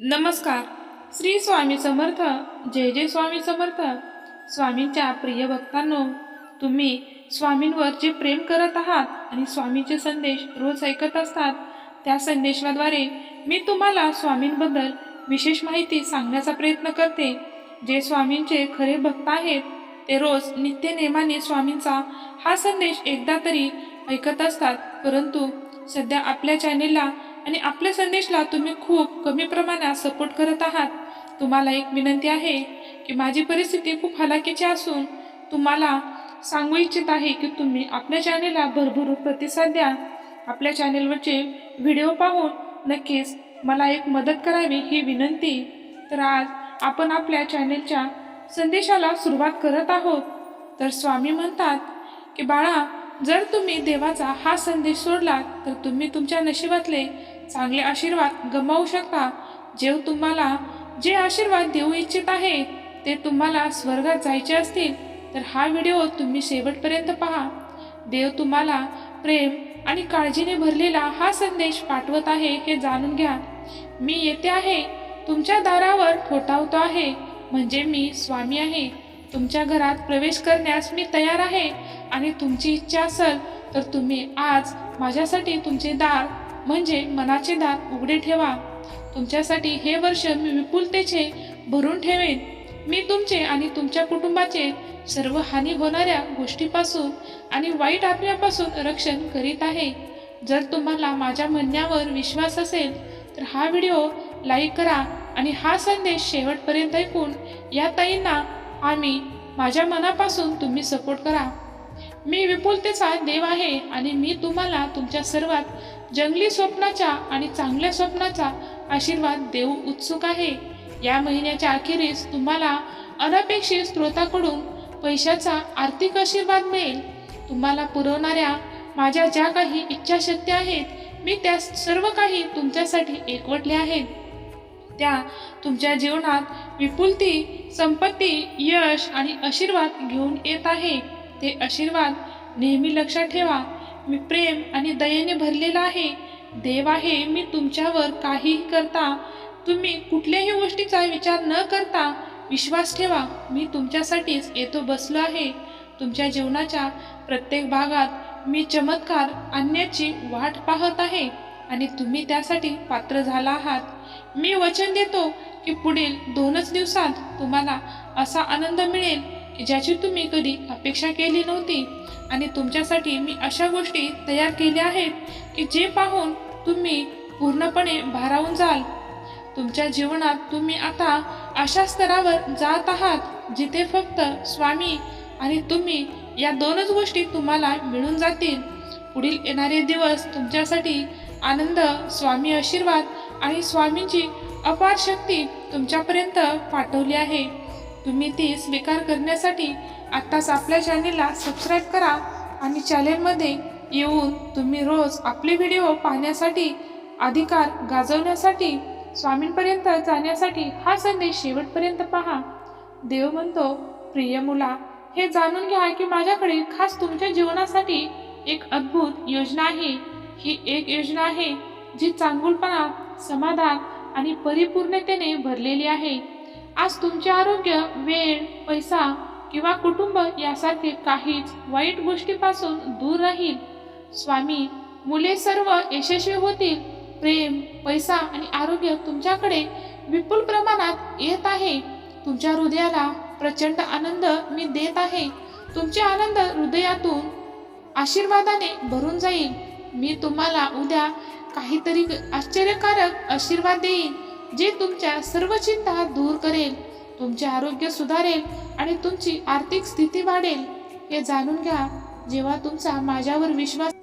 नमस्कार. श्री स्वामी समर्थ जय जय स्वामी समर्थ. स्वामींच्या प्रिय भक्तांनो तुम्ही स्वामींवर जे प्रेम करत आहात आणि स्वामीचे संदेश रोज ऐकत असतात त्या संदेशाद्वारे मी तुम्हाला स्वामींबद्दल विशेष माहिती सांगण्याचा प्रयत्न करते. जे स्वामींचे खरे भक्त आहेत ते रोज नित्यनेमाने स्वामींचा हा संदेश एकदा तरी ऐकत असतात. परंतु सध्या आपल्या चॅनेलला आणि आपल्या संदेशला तुम्ही खूप कमी प्रमाणात सपोर्ट करत आहात. तुम्हाला एक विनंती आहे की माझी परिस्थिती खूप हलाखीची असून तुम्हाला सांगू इच्छित आहे की तुम्ही आपल्या चॅनेलला भरभरून प्रतिसाद द्या. आपल्या चॅनेलवरचे व्हिडिओ पाहून नक्कीच मला एक मदत करावी ही विनंती. तर आज आपण आपल्या चॅनेलच्या संदेशाला सुरुवात करत आहोत. तर स्वामी म्हणतात की बाळा जर तुम्ही देवाचा हा संदेश सोडला तर तुम्ही तुमच्या नशिबातले चांगले आशीर्वाद गमावू शकता. जेव तुम्हाला जे आशीर्वाद देऊ इच्छित आहे ते तुम्हाला स्वर्गात जायचे असतील तर हा व्हिडिओ तुम्ही शेवटपर्यंत पहा. देव तुम्हाला प्रेम आणि काळजीने भरलेला हा संदेश पाठवत आहे हे जाणून घ्या. मी येते आहे तुमच्या दारावर ठोठावतो आहे म्हणजे मी स्वामी आहे. तुमच्या घरात प्रवेश करण्यास मी तयार आहे आणि तुमची इच्छा असेल तर तुम्ही आज माझ्यासाठी तुमचे दार म्हणजे मनाचे दार उघडे ठेवा. तुमच्यासाठी हे वर्ष मी विपुलतेचे भरून ठेवेन. मी तुमचे आणि तुमच्या कुटुंबाचे सर्व हानी होणाऱ्या गोष्टीपासून आणि वाईट आत्म्यापासून रक्षण करीत आहे. जर तुम्हाला माझ्या म्हणण्यावर विश्वास असेल तर हा व्हिडिओ लाईक करा आणि हा संदेश शेवटपर्यंत ऐकून या ताईंना आम्ही माझ्या मनापासून तुम्ही सपोर्ट करा. मी विपुलतेचा देव आहे आणि मी तुम्हाला तुमच्या सर्वात जंगली स्वप्नाच्या आणि चांगल्या स्वप्नाचा आशीर्वाद देऊ उत्सुक आहे. या महिन्याच्या अखेरीस तुम्हाला अनपेक्षित स्रोताकडून पैशाचा आर्थिक आशीर्वाद मिळेल. तुम्हाला पुरवणाऱ्या माझ्या ज्या काही इच्छाशक्ती आहेत मी त्या सर्व काही तुमच्यासाठी एकवटल्या आहेत. त्या तुमच्या जीवनात विपुलती संपत्ती यश आणि आशीर्वाद घेऊन येत आहे. ते आशीर्वाद नेहमी लक्षात ठेवा. मी प्रेम आणि दयेने भरलेला आहे. देव आहे मी तुमच्यावर काहीही करता. तुम्ही कुठल्याही गोष्टीचा विचार न करता विश्वास ठेवा. मी तुमच्यासाठीच येतो बसलो आहे. तुमच्या जीवनाच्या प्रत्येक भागात मी चमत्कार आणण्याची वाट पाहत आहे आणि तुम्ही त्यासाठी पात्र झाला आहात. मी वचन देतो की पुढील दोनच दिवसात तुम्हाला असा आनंद मिळेल की ज्याची तुम्ही कधी अपेक्षा केली नव्हती. आणि तुमच्यासाठी मी अशा गोष्टी तयार केल्या आहेत की जे पाहून तुम्ही पूर्णपणे भारावून जाल. तुमच्या जीवनात तुम्ही आता अशा स्तरावर जात आहात जिथे फक्त स्वामी आणि तुम्ही या दोनच गोष्टी तुम्हाला मिळून जातील. पुढील येणारे दिवस तुमच्यासाठी आनंद स्वामी आशीर्वाद आणि स्वामींची अपार शक्ती तुमच्यापर्यंत पाठवली आहे. तुम्ही ती स्वीकार करण्यासाठी आत्ताच आपल्या चॅनेलला सबस्क्राईब करा आणि चॅनेलमध्ये येऊन तुम्ही रोज आपले व्हिडिओ पाहण्यासाठी अधिकार गाजवण्यासाठी स्वामींपर्यंत जाण्यासाठी हा संदेश शेवटपर्यंत पहा. देव म्हणतो प्रिय मुला हे जाणून घ्या की माझ्याकडे खास तुमच्या जीवनासाठी एक अद्भुत योजना आहे. ही एक योजना आहे जी चांगुलपणा समाधान आणि परिपूर्णतेने भरलेली आहे. आज तुमचे आरोग्य वेळ पैसा किंवा कुटुंब यासारखे काहीच वाईट गोष्टीपासून दूर राहील. स्वामी मुले सर्व यशस्वी होतील. प्रेम पैसा आणि आरोग्य तुमच्याकडे विपुल प्रमाणात येत आहे. तुमच्या हृदयाला प्रचंड आनंद मी देत आहे. तुमचे आनंद हृदयातून आशीर्वादाने भरून जाईल. मी तुम्हाला उद्या काहीतरी आश्चर्यकारक आशीर्वाद देईन जे तुमच्या सर्व चिंता दूर करेल. तुमचे आरोग्य सुधारेल आणि तुमची आर्थिक स्थिती वाढेल. हे जाणून घ्या जेव्हा तुमचा माझ्यावर विश्वास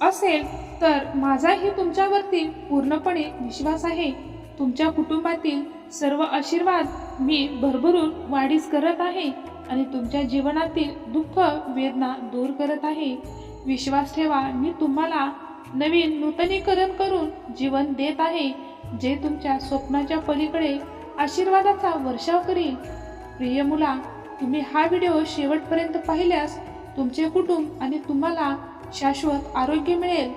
असेल तर माझाही तुमच्यावरती पूर्णपणे विश्वास आहे. तुमच्या कुटुंबातील सर्व आशीर्वाद मी भरभरून वाढीस करत आहे आणि तुमच्या जीवनातील दुःख वेदना दूर करत आहे. विश्वास ठेवा मी तुम्हाला नवीन नूतनीकरण करून जीवन देत आहे जे तुमच्या स्वप्नाच्या पलीकडे आशीर्वादाचा वर्षाव करील. प्रिय मुला तुम्ही हा व्हिडिओ शेवटपर्यंत पाहिल्यास तुमचे कुटुंब आणि तुम्हाला शाश्वत आरोग्य मिळेल.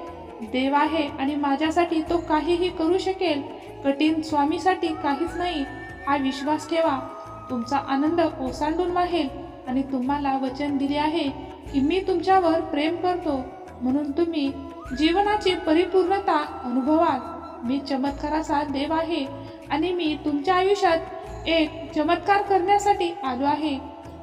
देव आहे आणि माझ्यासाठी तो काहीही करू शकेल कठीण स्वामीसाठी काहीच नाही. हा विश्वास ठेवा. तुमचा आनंद ओसांडून वाहेल आणि तुम्हाला वचन दिले आहे की मी तुमच्यावर प्रेम करतो. म्हणून तुम्ही जीवनाची परिपूर्णता अनुभवाल मी चमत्काराचा देव आहे आणि मी तुमच्या आयुष्यात एक चमत्कार करण्यासाठी आलो आहे.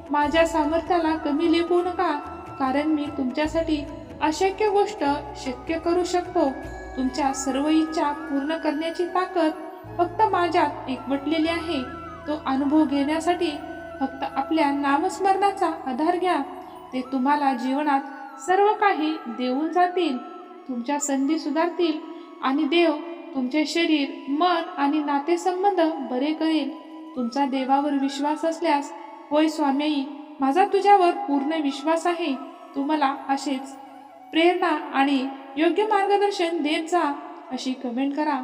माझ्या सामर्थ्याला कमी लिपू नका कारण मी तुमच्यासाठी अशक्य गोष्ट शक्य करू शकतो. तुमच्या सर्व इच्छा पूर्ण करण्याची ताकद फक्त माझ्यात एकवटलेली आहे. तो अनुभव घेण्यासाठी फक्त आपल्या नामस्मरणाचा आधार घ्या. ते तुम्हाला जीवनात सर्व काही देऊन जातील. तुमच्या संधी सुधारतील आणि देव तुमचे शरीर मन आणि नातेसंबंध बरे करेल. तुमचा देवावर विश्वास असल्यास होय स्वामी माझा तुझ्यावर पूर्ण विश्वास आहे. तू मला असेच प्रेरणा आणि योग्य मार्गदर्शन देत जा अशी कमेंट करा.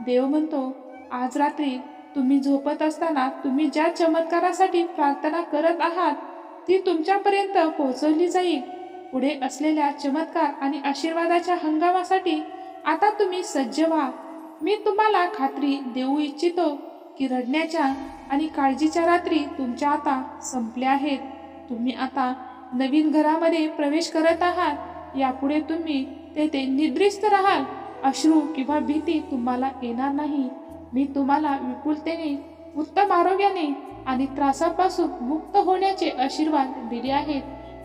देव म्हणतो आज रात्री तुम्ही झोपत असताना तुम्ही ज्या चमत्कारासाठी प्रार्थना करत आहात ती तुमच्यापर्यंत पोहोचवली जाईल. पुढे असलेल्या चमत्कार आणि आशीर्वादाच्या हंगामासाठी आता तुम्ही सज्ज व्हा. मी तुम्हाला खात्री देऊ इच्छितो की रडण्याच्या आणि काळजीच्या रात्री तुमच्या आता संपल्या आहेत. तुम्ही आता नवीन घरामध्ये प्रवेश करत आहात. यापुढे तुम्ही तेथे निद्रिस्त राहाल. अश्रू किंवा भीती तुम्हाला येणार नाही. मी तुम्हाला विपुलतेने उत्तम आरोग्याने आणि त्रासापासून मुक्त होण्याचे आशीर्वाद दिले आहेत.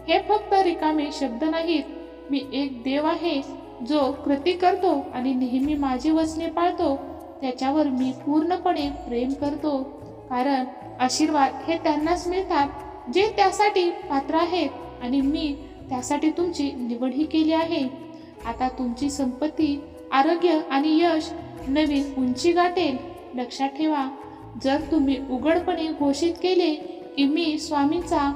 हे फक्त रिकामे शब्द नाहीत. मी एक देव आहे जो कृती करतो आणि नेहमी माझी वचने पाळतो. त्याच्यावर मी पूर्णपणे प्रेम करतो. कारण आशीर्वाद हे त्यांनाच मिळतात जे त्यासाठी पात्र आहेत आणि मी त्यासाठी तुमची निवडही केली आहे. आता तुमची संपत्ती आरोग्य आणि यश नवीन उंची गाठेल. लक्षात ठेवा जर तुम्ही उघडपणे घोषित केले की मी स्वामींचा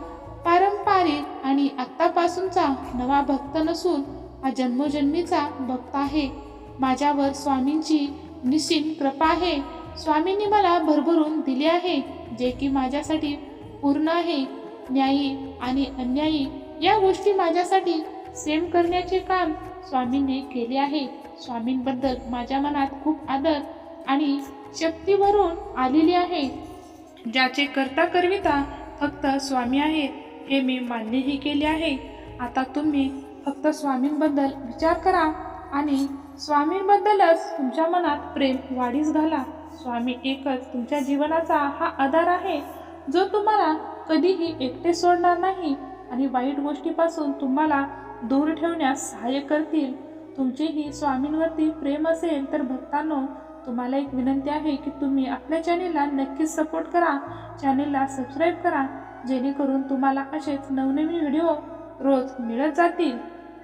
पारंपरिक आणि आत्तापासूनचा नवा भक्त नसून हा जन्मोजन्मीचा भक्त आहे. माझ्यावर स्वामींची निश्चित कृपा आहे. स्वामींनी मला भरभरून दिले आहे जे की माझ्यासाठी पूर्ण आहे. न्यायी आणि अन्यायी या गोष्टी माझ्यासाठी सेम करण्याचे काम स्वामींनी केले आहे. स्वामींबद्दल माझ्या मनात खूप आदर आणि शक्ती भरून आलेली आहे. ज्याचे करता करविता फक्त स्वामी आहेत हे मी मान्यही केले आहे. आता तुम्ही फक्त स्वामींबद्दल विचार करा आणि स्वामींबद्दलच तुमच्या मनात प्रेम वाढीस घाला. स्वामी एकच तुमच्या जीवनाचा हा आधार आहे. जो तुम्हाला कधीही एकटे सोडणार नाही आणि वाईट गोष्टीपासून तुम्हाला दूर ठेवण्यास सहाय्य करतील. तुमचेही स्वामींवरती प्रेम असेल तर भक्तांनो तुम्हाला एक विनंती आहे की तुम्ही आपल्या चॅनेलला नक्कीच सपोर्ट करा. चॅनेलला सबस्क्राईब करा. जेणेकरून तुम्हाला असेच नवनवीन व्हिडिओ रोज मिळत जातील.